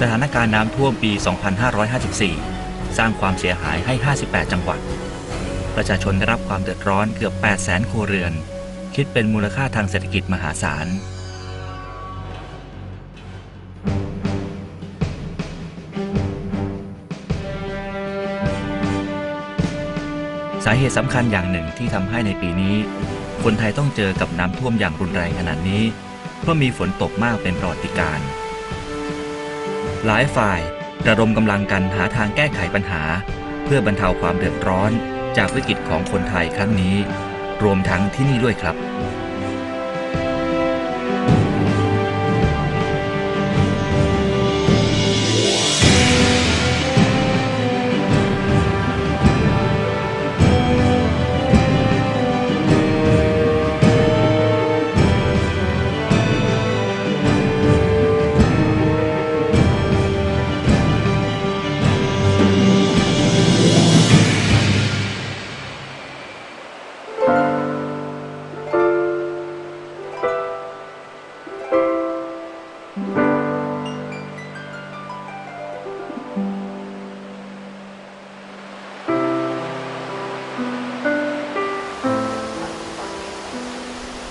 สถานการณ์น้ำท่วมปี 2554 สร้างความเสียหายให้ 58 จังหวัด ประชาชนได้รับความเดือดร้อนเกือบ 800,000ครัวเรือน คิดเป็นมูลค่าทางเศรษฐกิจมหาศาล สาเหตุสำคัญอย่างหนึ่งที่ทำให้ในปีนี้ คนไทยต้องเจอกับน้ำท่วมอย่างรุนแรงขนาดนี้ เพราะมีฝนตกมากเป็นประวัติการณ์ หลายฝ่ายระดมกำลังกันหาทางแก้ไขปัญหา เพื่อบรรเทาความเดือดร้อนจากวิกฤตของคนไทยครั้งนี้ รวมทั้งที่นี่ด้วยครับ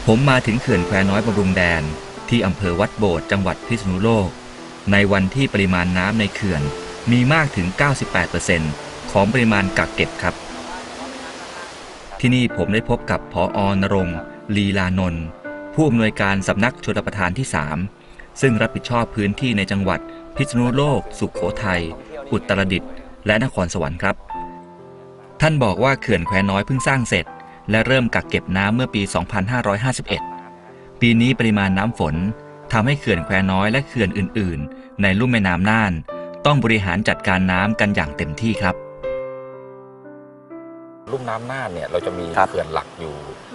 ผมมาถึงเขื่อนแควน้อยบำรุงแดน ที่อำเภอวัดโบดจังหวัดพิษณุโลก ในวันที่ปริมาณน้ำในเขื่อนมีมากถึง 98%ของปริมาณกักเก็บครับ ที่นี่ผมได้พบกับพออนรงลีลานนท์ผู้อำนวยการสำนักชลประทานที่ 3 ซึ่งรับผิดชอบพื้นที่ในจังหวัด พิษณุโลก สุขโขทัย อุตรดิตถ์และนครสวรรค์ครับ ท่านบอกว่าเขื่อนแควน้อยเพิ่งสร้างเสร็จ และเริ่มกักเก็บน้ำเมื่อปี 2551 ปีนี้ปริมาณน้ำฝนทำให้เขื่อนแควน้อยและเขื่อนอื่น ๆ ในลุ่มแม่น้ำน่าน ต้องบริหารจัดการน้ำกันอย่างเต็มที่ครับ ลุ่มน้ำน่านเนี่ยเราจะมีครับเขื่อนหลักอยู่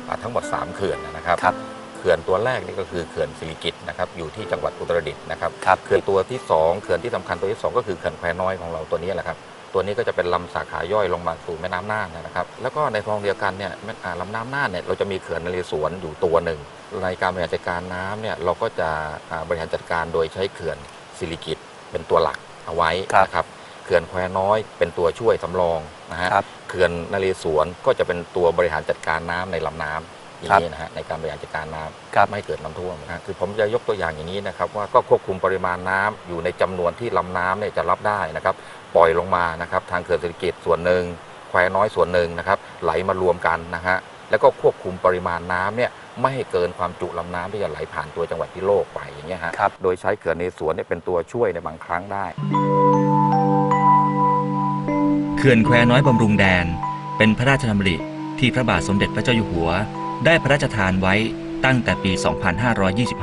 อ่าทั้งหมด 3 เขื่อนนะครับครับเขื่อนตัวแรกนี่ก็คือเขื่อนสิริกิตนะครับอยู่ที่จังหวัดอุตรดิตถ์นะครับครับเขื่อนตัวที่ 2 เขื่อนที่สำคัญตัวที่ 2 ก็คือเขื่อนแควน้อยของเราตัวนี้แหละครับ ตัวนี้ก็จะเป็นลำสาขาย่อยลงมาสู่แม่น้ำน่านนะครับ แล้วก็ในคลองเดียวกันเนี่ยแม่อ่าลำน้ำน่านเนี่ยเราจะมีเขื่อนนเรศวรอยู่ตัวหนึ่งในการบริหารจัดการน้ำเนี่ยเราก็จะอ่าบริหารจัดการโดยใช้เขื่อนสิริกิตเป็นตัวหลักเอาไว้ครับนะครับเขื่อนแควน้อยเป็นตัวช่วยสำรองนะฮะครับเขื่อนนเรศวรก็จะเป็นตัวบริหารจัดการน้ำในลำน้ำอย่างนี้นะฮะในการบริหารจัดการน้ำครับไม่ให้เกิดน้ำท่วมนะฮะคือผมจะยกตัวอย่างอย่างนี้นะครับว่าก็ควบคุมปริมาณน้ำอยู่ในจำนวนที่ลำน้ำเนี่ยจะรับได้นะครับ ปล่อยลงมานะครับทางเขื่อนเศรษฐกิจส่วนหนึ่งแควน้อยส่วนหนึ่งนะครับไหลมารวมกันนะฮะแล้วก็ควบคุมปริมาณน้ำเนี่ยไม่ให้เกินความจุลำน้ำที่จะไหลผ่านตัวจังหวัดพิโลกไปอย่างเงี้ยฮะครับโดยใช้เขื่อนในสวนเนี่ยเป็นตัวช่วยในบางครั้งได้ เขื่อนแควน้อยบำรุงแดน เป็นพระราชดำริที่พระบาทสมเด็จพระเจ้าอยู่หัว ได้พระราชทานไว้ตั้งแต่ปี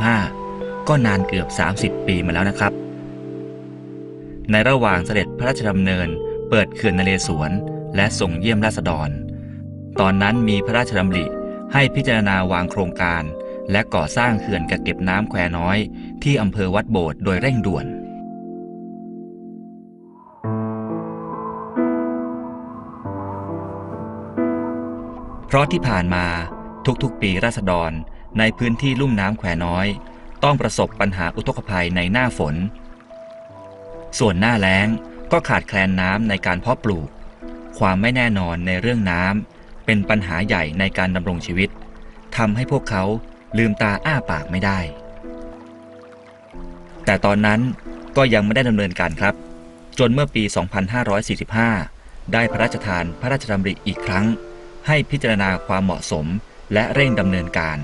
2525 ก็นานเกือบ 30 ปีมาแล้วนะครับ ในระหว่างเสด็จพระราชดำเนิน เปิดเขื่อนนเรศวร และส่งเยี่ยมราษฎร ตอนนั้นมีพระราชดำริให้พิจารณาวางโครงการ และก่อสร้างเขื่อนกักเก็บน้ำแควน้อย ที่อำเภอวัดโบดโดยเร่งด่วนเพราะที่ผ่านมาทุกๆ ปีราษฎรในพื้นที่ลุ่มน้ำแควน้อย ต้องประสบปัญหาอุทกภัยในหน้าฝน ส่วนหน้าแล้งก็ขาดแคลนน้ำในการเพาะปลูก ความไม่แน่นอนในเรื่องน้ำเป็นปัญหาใหญ่ในการดำรงชีวิตทำให้พวกเขาลืมตาอ้าปากไม่ได้ แต่ตอนนั้นก็ยังไม่ได้ดำเนินการครับ จนเมื่อปี 2545 ได้พระราชทานพระราชดำริอีกครั้ง ให้พิจารณาความเหมาะสมและเร่งดำเนินการ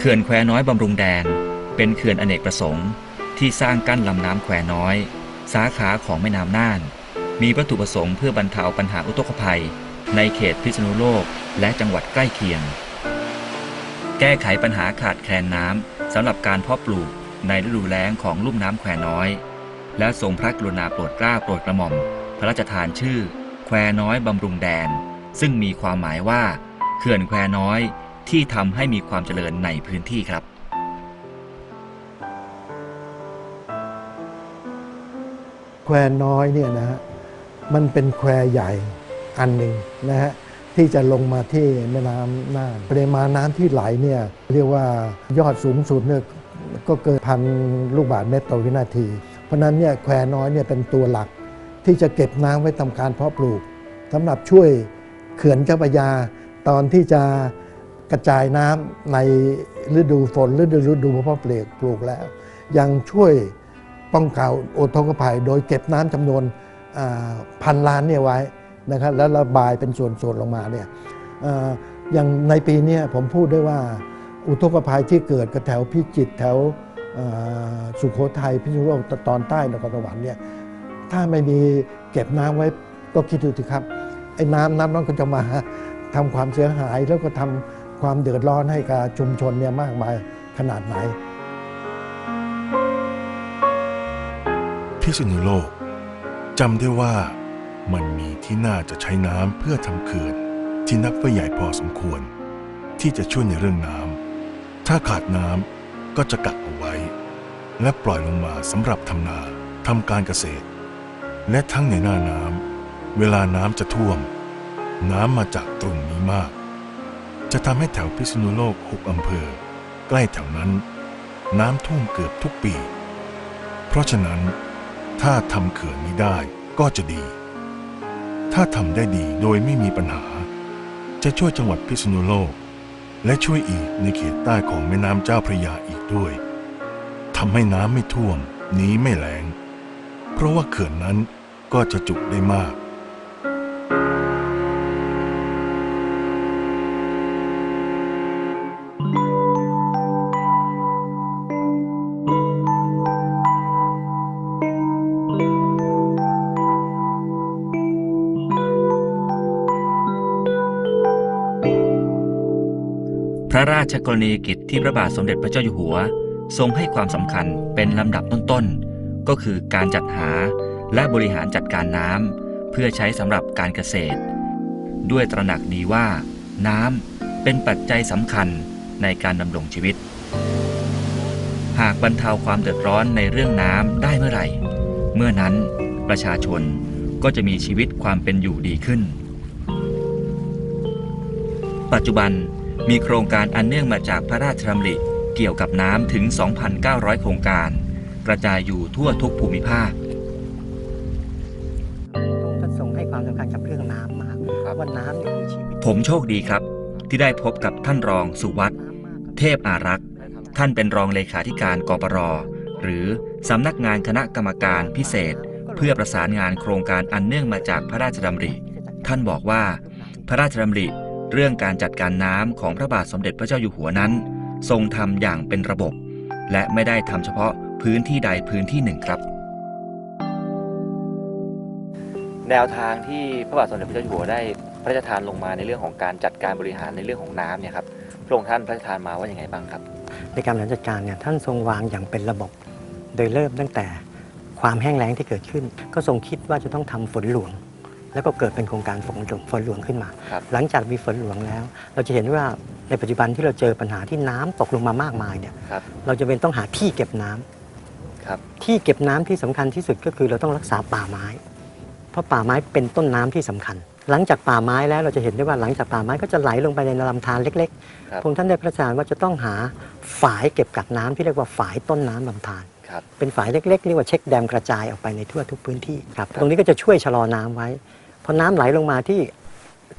เขื่อนแควน้อยบำรุงแดนเป็นเขื่อนอเนกประสงค์ ที่สร้างกั้นลำน้ำแควน้อย สาขาของแม่น้ำน่าน มีวัตถุประสงค์เพื่อบรรเทาปัญหาอุทกภัย ในเขตพิษณุโลกและจังหวัดใกล้เคียง แก้ไขปัญหาขาดแคลนน้ำสำหรับการเพาะปลูกในฤดูแล้งของลุ่มน้ำแควน้อย และทรงพระกรุณาโปรดเกล้าโปรดกระหม่อม พระราชทานชื่อ แควน้อยบำรุงแดน ซึ่งมีความหมายว่า เขื่อนแควน้อย ที่ทำให้มีความเจริญในพื้นที่ครับแควน้อยเนี่ยนะฮะมันเป็นแควใหญ่อันหนึ่งนะฮะที่จะลงมาที่แม่น้ำน่านปริมาณน้ำที่ไหลเนี่ยเรียกว่ายอดสูงสุดเนี่ยก็เกินพันลูกบาศก์เมตรต่อวินาที เพราะฉะนั้นเนี่ยแควน้อยเนี่ยเป็นตัวหลักที่จะเก็บน้ำไว้ทำการเพาะปลูกสำหรับช่วยเขื่อนเจ้าพระยาตอนที่จะ กระจายน้ำในฤดูฝนฤดูฤดูเพาะปลูกปลูกแล้ว ยังช่วยป้องกันโอุทกภัย โดยเก็บน้ำจำนวนพันล้านเนี่ยไว้นะครับแล้วระบายเป็นส่วนๆลงมาเนี่ยอย่างในปีนี้ผมพูดได้ว่าอุทกภัยที่เกิดกับแถวพิจิตรแถวสุโขทัยพิษณุโลกตอนใต้นครสวรรค์เนี่ยถ้าไม่มีเก็บน้ำไว้ก็คิดดูสิครับไอ้น้ำน้ำนั้นก็จะมาทำความเสียหายแล้วก็ทำ ความเดือดร้อนให้กับชุมชนเนี่ยมากมายขนาดไหน พิษณุโลกจำได้ว่ามันมีที่น่าจะใช้น้ำเพื่อทำเขื่อนที่นับว่าใหญ่พอสมควร ที่จะช่วยในเรื่องน้ำถ้าขาดน้ำก็จะกักเอาไว้ และปล่อยลงมาสำหรับทำนาทำการเกษตร และทั้งในหน้าน้ำเวลาน้ำจะท่วม น้ำมาจากตรงนี้มาก จะทำให้แถวพิษณุโลกหกอำเภอ ใกล้แถวนั้น น้ำท่วมเกือบทุกปี เพราะฉะนั้น ถ้าทำเขื่อนนี้ได้ก็จะดี ถ้าทำได้ดีโดยไม่มีปัญหา จะช่วยจังหวัดพิษณุโลก และช่วยอีกในเขตใต้ของแม่น้ำเจ้าพระยาอีกด้วยทำให้น้ำไม่ท่วม นี้ไม่แล้งเพราะว่าเขื่อนนั้นก็จะจุได้มาก ระราชกรณียกิจที่พระบาทสมเด็จพระเจ้าอยู่หัว ทรงให้ความสำคัญเป็นลำดับต้นๆ ก็คือการจัดหาและบริหารจัดการน้ำเพื่อใช้สำหรับการเกษตร ด้วยตระหนักดีว่า น้ำเป็นปัจจัยสำคัญในการดำรงชีวิต หากบรรเทาความเดือดร้อนในเรื่องน้ำได้เมื่อไหร่ เมื่อนั้นประชาชนก็จะมีชีวิตความเป็นอยู่ดีขึ้น ปัจจุบัน มีโครงการอันเนื่องมาจากพระราชดำริเกี่ยวกับน้ำถึง 2,900 โครงการ กระจายอยู่ทั่วทุกภูมิภาคพระองค์ท่านทรงให้ความสำคัญกับเรื่องน้ำมากครับว่าน้ำเนี่ยคือชีวิตผมโชคดีครับ ที่ได้พบกับท่านรองสุวัตน้ำมากเทพอารักษ์ ท่านเป็นรองเลขาธิการกปรหรือสำนักงานคณะกรรมการพิเศษ เพื่อประสานงานโครงการอันเนื่องมาจากพระราชดำริ ท่านบอกว่า พระราชดำริ เรื่องการจัดการน้ำของพระบาทสมเด็จพระเจ้าอยู่หัวนั้น ทรงทำอย่างเป็นระบบ และไม่ได้ทำเฉพาะพื้นที่ใดพื้นที่หนึ่งครับ แนวทางที่พระบาทสมเด็จพระเจ้าอยู่หัวได้พระราชทานลงมาในเรื่องของการจัดการบริหารในเรื่องของน้ำเนี่ยครับพระองค์ท่านพระราชทานมาว่าอย่างไงบ้างครับ ในการบริหารจัดการเนี่ยท่านทรงวางอย่างเป็นระบบ โดยเริ่มตั้งแต่ความแห้งแล้งที่เกิดขึ้น ก็ทรงคิดว่าจะต้องทำฝนหลวง แล้วก็เกิดเป็นโครงการฝนหลวงฝนหลวงขึ้นมา ครับ หลังจากมีฝนหลวงแล้ว เราจะเห็นว่าในปัจจุบันที่เราเจอปัญหาที่น้ำตกลงมามากมายเนี่ยครับเราจะเป็นต้องหาที่เก็บน้ำครับที่เก็บน้ำที่สำคัญที่สุดก็คือเราต้องรักษาป่าไม้ เพราะป่าไม้เป็นต้นน้ำที่สำคัญ หลังจากป่าไม้แล้วเราจะเห็นได้ว่าหลังจากป่าไม้ก็จะไหลลงไปในลำธารเล็กครับ ๆพระองค์ท่านได้พระราชทานว่าจะต้องหาฝายเก็บกักน้ำที่เรียกว่าฝายต้นน้ำลำธารครับ เป็นฝายเล็กๆเรียกว่าเช็คแดมกระจายออกไปในทั่วทุกพื้นที่ครับตรงนี้ก็จะช่วยชะลอน้ำไว้พอน้ำไหลลงมาที่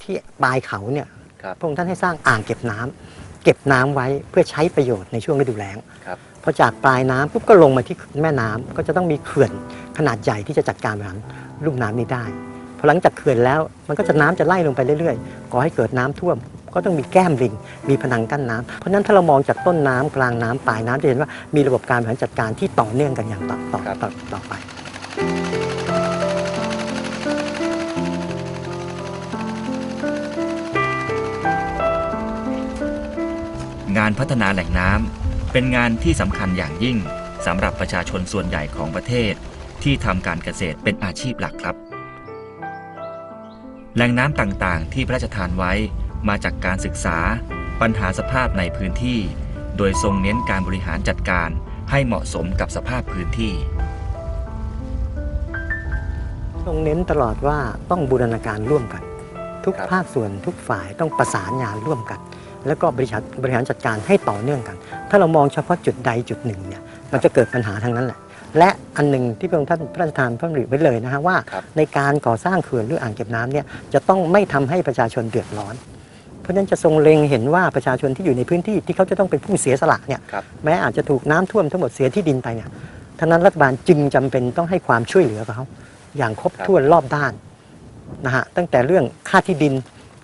ที่ปลายเขาเนี่ยครับพระองค์ท่านให้สร้างอ่างเก็บน้ำเก็บน้ำไว้เพื่อใช้ประโยชน์ในช่วงฤดูแล้งครับพอจากปลายน้ำปุ๊บก็ลงมาที่แม่น้ำก็จะต้องมีเขื่อนขนาดใหญ่ที่จะจัดการบริหารลุ่มน้ำนี้ได้พอหลังจากเขื่อนแล้วมันก็จะน้ำจะไล่ลงไปเรื่อยๆก่อให้เกิดน้ำท่วม ก็ต้องมีแก้มลิง มีผนังกั้นน้ำเพราะฉะนั้นถ้าเรามองจากต้นน้ำกลางน้ำปลายน้ำจะเห็นว่ามีระบบการบริหารจัดการที่ต่อเนื่องกันอย่างต่อต่อครับ ต่อต่อไป งานพัฒนาแหล่งน้ำเป็นงานที่สำคัญอย่างยิ่งสำหรับประชาชนส่วนใหญ่ของประเทศ ที่ทำการเกษตรเป็นอาชีพหลักครับ แหล่งน้ำต่างๆ ที่พระราชทานไว้ มาจากการศึกษา ปัญหาสภาพในพื้นที่ โดยทรงเน้นการบริหารจัดการให้เหมาะสมกับสภาพพื้นที่ทรงเน้นตลอดว่าต้องบูรณาการร่วมกัน ทุกครับภาคส่วนทุกฝ่ายต้องประสานงานร่วมกัน แล้วก็บริหารบริหารจัดการให้ต่อเนื่องกัน ถ้าเรามองเฉพาะจุดใดจุดหนึ่งเนี่ยมันจะเกิดปัญหาทั้งนั้นแหละและอันหนึ่งที่พระองค์ท่านพระราชทานพระดำริไว้เลยนะฮะว่าครับในการก่อสร้างเขื่อนหรืออ่างเก็บน้ำเนี่ยจะต้องไม่ทำให้ประชาชนเดือดร้อนเพ ราะฉะนั้นจะทรงเล็งเห็นว่าประชาชนที่อยู่ในพื้นที่ที่เขาจะต้องเป็นผู้เสียสละเนี่ยครับ แม้อาจจะถูกน้ำท่วมทั้งหมดเสียที่ดินไปเนี่ยท่านั้นรัฐบาลจึงจำเป็นต้องให้ความช่วยเหลือกับเขาอย่างครบครับถ้วนรอบด้านนะฮะตั้งแต่เรื่องค่าที่ดิน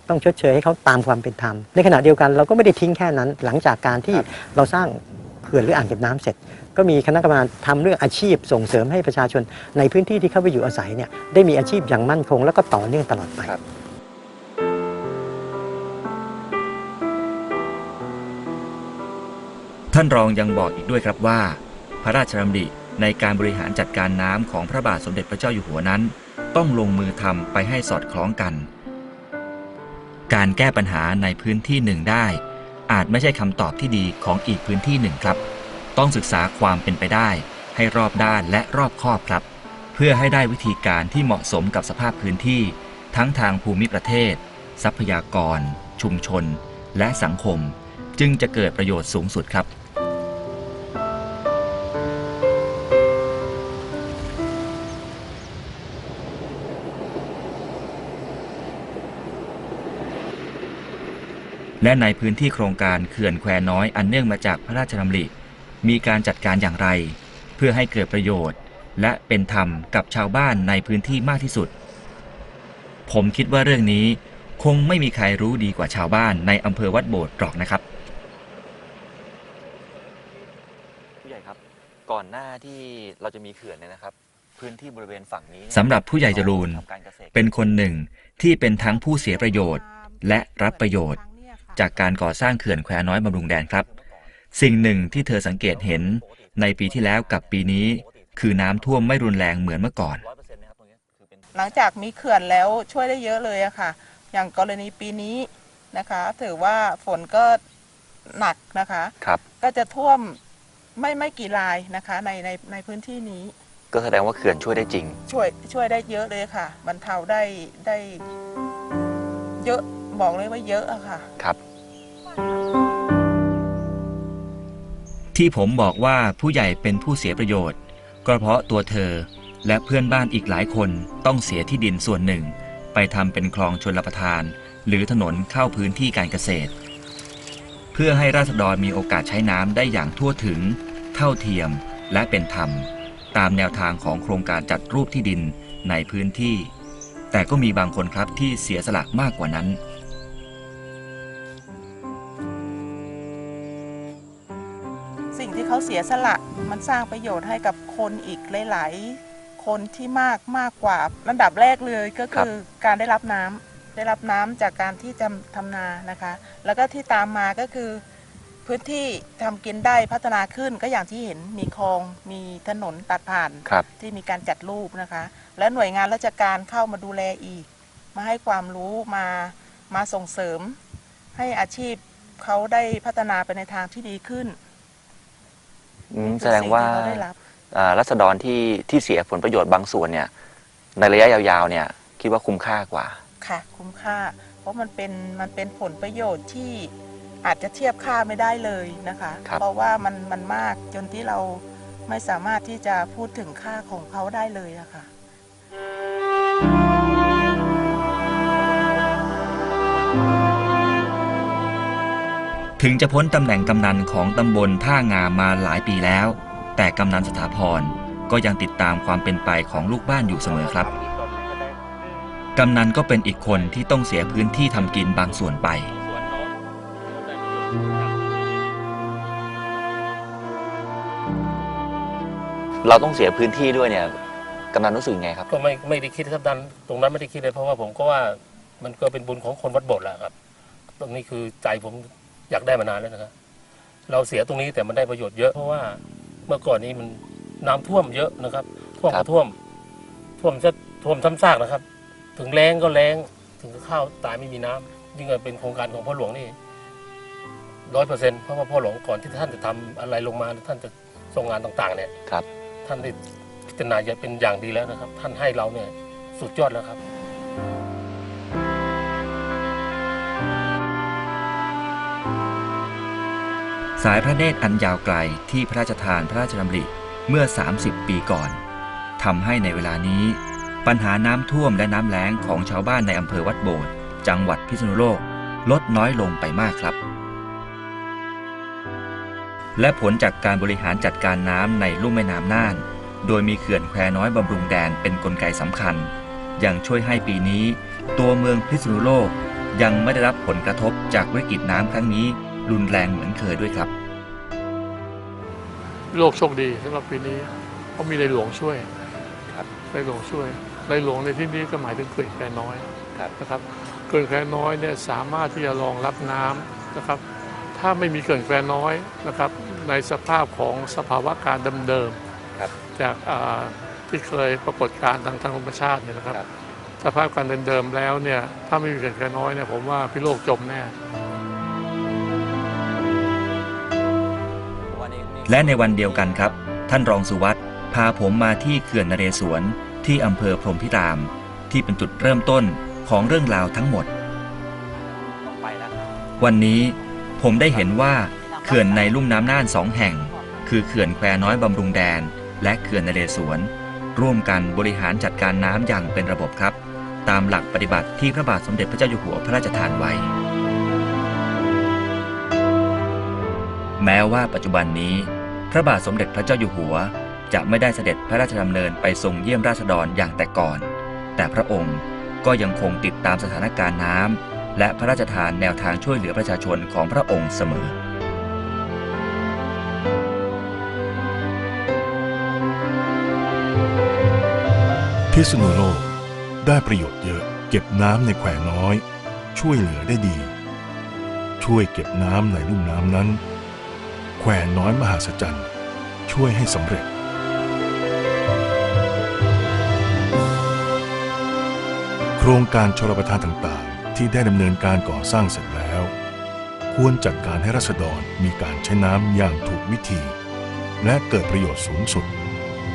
ต้องชดเชยให้เขาตามความเป็นธรรม ในขณะเดียวกันเราก็ไม่ได้ทิ้งแค่นั้น หลังจากการที่เราสร้างเขื่อนหรืออ่างเก็บน้ำเสร็จ ก็มีคณะกรรมการทำเรื่องอาชีพส่งเสริมให้ประชาชนในพื้นที่ที่เข้าไปอยู่อาศัยเนี่ยได้มีอาชีพอย่างมั่นคง แล้วก็ต่อเนื่องตลอดไป ครับ ท่านรองยังบอกอีกด้วยครับว่า พระราชดำริในการบริหารจัดการน้ำของพระบาทสมเด็จพระเจ้าอยู่หัวนั้น ต้องลงมือทำไปให้สอดคล้องกัน การแก้ปัญหาในพื้นที่หนึ่งได้ อาจไม่ใช่คำตอบที่ดีของอีกพื้นที่หนึ่งครับ ต้องศึกษาความเป็นไปได้ ให้รอบด้านและรอบคอบครับ เพื่อให้ได้วิธีการที่เหมาะสมกับสภาพพื้นที่ ทั้งทางภูมิประเทศ ทรัพยากร ชุมชน และสังคม จึงจะเกิดประโยชน์สูงสุดครับ และในพื้นที่โครงการเขื่อนแควน้อยอันเนื่องมาจากพระราชดำริ มีการจัดการอย่างไร เพื่อให้เกิดประโยชน์ และเป็นธรรมกับชาวบ้านในพื้นที่มากที่สุด ผมคิดว่าเรื่องนี้คงไม่มีใครรู้ดีกว่าชาวบ้านในอำเภอวัดโบสถ์หรอกนะครับผู้ใหญ่ครับก่อนหน้าที่เราจะมีเขื่อนเนี่ยนะครับ พื้นที่บริเวณฝั่งนี้เนี่ยสำหรับผู้ใหญ่จรูนทำการเกษตร เป็นคนหนึ่งที่เป็นทั้งผู้เสียประโยชน์ และรับประโยชน์ จากการก่อสร้างเขื่อนแควน้อยบำรุงแดนครับ สิ่งหนึ่งที่เธอสังเกตเห็นในปีที่แล้วกับปีนี้ คือน้ำท่วมไม่รุนแรงเหมือนเมื่อก่อน100%นะครับตรงเนี้ยคือเป็นหลังจากมีเขื่อนแล้วช่วยได้เยอะเลยอะค่ะ อย่างกรณีปีนี้นะคะ ถือว่าฝนก็หนักนะคะครับก็จะท่วมไม่ไม่กี่รายนะคะในในในพื้นที่นี้ ก็แสดงว่าเขื่อนช่วยได้จริง ช่วยช่วยได้เยอะเลยค่ะบรรเทาได้ได้เยอะ บอกเลยว่าเยอะอะค่ะ ครับ ที่ผมบอกว่าผู้ใหญ่เป็นผู้เสียประโยชน์ ก็เพราะตัวเธอและเพื่อนบ้านอีกหลายคนต้องเสียที่ดินส่วนหนึ่ง ไปทำเป็นคลองชลประทาน หรือถนนเข้าพื้นที่การเกษตร เพื่อให้ราษฎรมีโอกาสใช้น้ำได้อย่างทั่วถึง เท่าเทียมและเป็นธรรม ตามแนวทางของโครงการจัดรูปที่ดินในพื้นที่ แต่ก็มีบางคนครับที่เสียสละมากกว่านั้น เขาเสียสละมันสร้างประโยชน์ให้กับคนอีกหลาย ๆ คนที่มากมากกว่าลำดับแรกเลยก็คือการได้รับน้ำได้รับน้ำจากการที่จะทำนานะคะ แล้วก็ที่ตามมาก็คือ พื้นที่ทำกินได้พัฒนาขึ้นก็อย่างที่เห็นมีคลองมีถนนตัดผ่านครับที่มีการจัดรูปนะคะ และหน่วยงานราชการเข้ามาดูแลอีก มาให้ความรู้มามาส่งเสริม ให้อาชีพเขาได้พัฒนาไปในทางที่ดีขึ้น อืมนี่คือแสดงว่า สิ่ที่เขได้รับ อ่ารัษฎรที่ที่เสียผลประโยชน์บางส่วนเนี่ยในระยะยาวๆเนี่ยคิดว่าคุ้มค่ากว่า ค่ะคุ้มค่า เพราะมันเป็นมันเป็นผลประโยชน์ที่อาจจะเทียบค่าไม่ได้เลยนะคะ ครับ เพราะว่ามันมันมากจนที่เราไม่สามารถที่จะพูดถึงค่าของเขาได้เลยอะค่ะ ถึงจะพ้นตำแหน่งกำนันของตำบลท่างามมาหลายปีแล้ว แต่กำนันสถาพรก็ยังติดตามความเป็นไปของลูกบ้านอยู่เสมอครับ กำนันก็เป็นอีกคนที่ต้องเสียพื้นที่ทำกินบางส่วนไป เราต้องเสียพื้นที่ด้วยเนี่ยกำนันรู้สึกยังไงครับ ก็ไม่ไม่ได้คิดครับดันตรงนั้นไม่ได้คิดเลยเพราะว่าผมก็ว่ามันก็เป็นบุญของคนวัดโบสถ์แหละครับ ตรงนี้คือใจผม อยากได้มานานแล้วนะครับ เราเสียตรงนี้แต่มันได้ประโยชน์เยอะเพราะว่าเมื่อก่อนนี้มันน้ำท่วมเยอะนะครับ ท่วมครัก็บท่วม ท่วมจะท่วมซ้ำซากนะครับ ถึงแรงก็แรงถึงข้าวตายไม่มีน้ำยิ่งเป็นโครงการของพ่อหลวงนี่ร้อยเปอร์เซ็นต์เพราะว่าพ่อหลวงก่อนที่ท่านจะทำอะไรลงมาท่านจะทรงงานต่างๆ เนี่ยครับ ท่านได้พิจารณาเป็นอย่างดีแล้วนะครับ ท่านให้เราเนี่ยสุดยอดแล้วครับ สายพระเนตรอันยาวไกลที่พระราชทานพระราชดำริเมื่อ 30 ปีก่อนทำให้ในเวลานี้ ปัญหาน้ำท่วมและน้ำแล้งของชาวบ้านในอำเภอวัดโบสถ์จังหวัดพิษณุโลกลดน้อยลงไปมากครับ และผลจากการบริหารจัดการน้ำในลุ่มแม่น้ำน่าน โดยมีเขื่อนแควน้อยบำรุงแดนเป็นนกลไกสำคัญ ยังช่วยให้ปีนี้ ตัวเมืองพิษณุโลกยังไม่ได้รับผลกระทบจากวิกฤตน้ำครั้งนี้ รุนแรงเหมือนเคยด้วยครับ โลกโชคดีสำหรับปีนี้เพราะมีในหลวงช่วยครับในหลวงช่วยในหลวงในที่นี้ก็หมายถึงเขื่อนแควน้อยครับนะครับเขื่อนแควน้อยเนี่ยสามารถที่จะรองรับน้ำนะครับ ถ้าไม่มีเขื่อนแควน้อยนะครับ ในสภาพของสภาวะการเดิมครับๆจากอ่าที่เคยปรากฏการณ์ทางทางธรรมชาติเนี่ยนะครับครับ สภาพการเดิมๆแล้วเนี่ยถ้าไม่มีเขื่อนแควน้อยเนี่ยผมว่าพี่โลกจมแน่ และในวันเดียวกันครับ ท่านรองสุวัสด์พาผมมาที่เขื่อนนเรศวรที่อำเภอพรมพิราม ที่เป็นจุดเริ่มต้นของเรื่องราวทั้งหมด วันนี้ผมได้เห็นว่าเขื่อนในลุ่มน้ำน่านสองแห่ง คือเขื่อนแควน้อยบำรุงแดน และเขื่อนนเรศวรร่วมกันบริหารจัดการน้ำอย่างเป็นระบบครับ ตามหลักปฏิบัติที่พระบาทสมเด็จพระเจ้าอยู่หัวพระราชทานไว้ แม้ว่าปัจจุบันนี้ พระบาทสมเด็จพระเจ้าอยู่หัว จะไม่ได้เสด็จพระราชดำเนินไปทรงเยี่ยมราษฎรอย่างแต่ก่อน แต่พระองค์ก็ยังคงติดตามสถานการณ์น้ำและพระราชทานแนวทางช่วยเหลือประชาชนของพระองค์เสมอพิษณุโลกได้ประโยชน์เยอะเก็บน้ำในแควน้อย ช่วยเหลือได้ดี ช่วยเก็บน้ำในลุ่มน้ำนั้น ควน้อยมหาศจรรย์ ช่วยให้สำเร็จ โครงการชลประทานต่างๆ ที่ได้ดำเนินการก่อสร้างเสร็จแล้ว ควรจัดการให้รัษฎรมีการใช้น้ำอย่างถูกวิธี และเกิดประโยชน์สูงสุด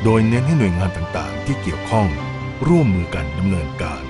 โดยเน้นให้หน่วยงานต่างๆ ที่เกี่ยวข้องร่วมมือกันดำเนินการ